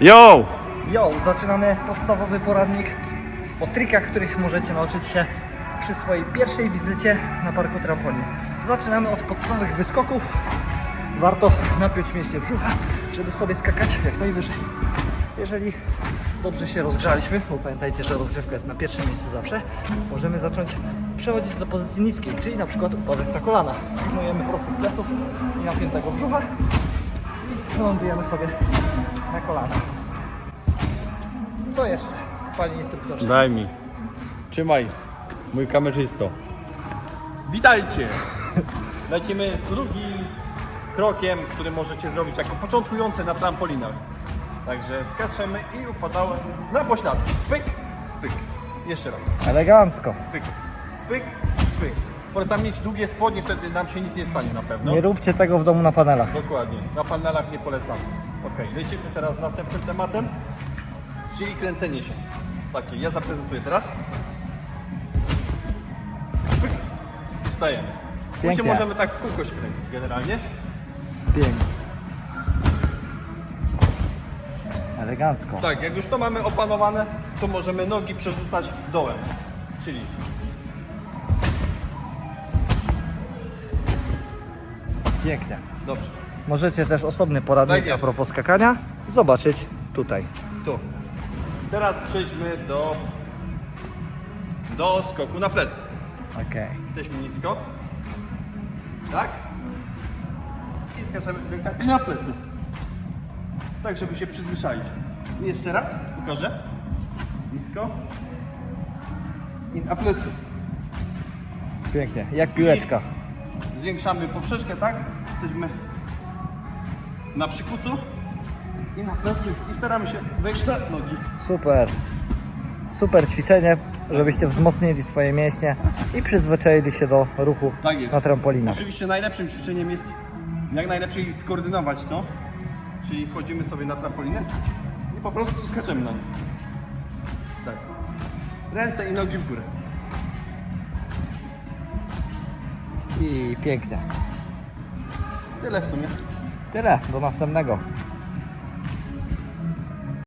Yo! Yo, zaczynamy podstawowy poradnik o trikach, których możecie nauczyć się przy swojej pierwszej wizycie na parku trampolin. Zaczynamy od podstawowych wyskoków. Warto napiąć mięśnie brzucha, żeby sobie skakać jak najwyżej. Jeżeli dobrze się rozgrzaliśmy, bo pamiętajcie, że rozgrzewka jest na pierwszym miejscu zawsze, możemy zacząć przechodzić do pozycji niskiej, czyli na przykład upadać na kolana. Przyjmujemy prostych pleców i napiętego brzucha i lądujemy sobie na kolanach. Co jeszcze, panie instruktorze? Daj mi. Trzymaj, mój kamerzysto. Witajcie! Lecimy z drugim krokiem, który możecie zrobić jako początkujący na trampolinach. Także skaczemy i upadamy na pośladki. Pyk, pyk. Jeszcze raz. Elegancko. Pyk, pyk, pyk. Polecam mieć długie spodnie, wtedy nam się nic nie stanie na pewno. Nie róbcie tego w domu na panelach. Dokładnie. Na panelach nie polecam. Ok, lecimy teraz z następnym tematem, czyli kręcenie się. Takie, ja zaprezentuję teraz. Wstajemy. Później Pięknie. możemy tak w kółko się kręcić generalnie. Pięknie. Elegancko. Tak, jak już to mamy opanowane, to możemy nogi przerzucać dołem. Czyli Pięknie. dobrze, Możecie też osobny poradnik Tak a propos skakania zobaczyć tutaj. tu. Teraz przejdźmy do, do skoku na plecy. Okej. Jesteśmy nisko. Tak? I skaczemy delikatnie na plecy. Tak, żeby się przyzwyczaić. I jeszcze raz, pokażę. Nisko. I na plecy. Pięknie. Jak piłeczka. Zwiększamy poprzeczkę, tak? Jesteśmy na przykucu. I na plecy. I staramy się wejść na nogi. Super. Super ćwiczenie, żebyście wzmocnili swoje mięśnie i przyzwyczaili się do ruchu Tak jest. na trampolinach. Oczywiście najlepszym ćwiczeniem jest jak najlepiej skoordynować to. Czyli wchodzimy sobie na trampolinę i po prostu skaczemy na nie. Tak. Ręce i nogi w górę. I pięknie. Tyle w sumie. Tyle. Do następnego.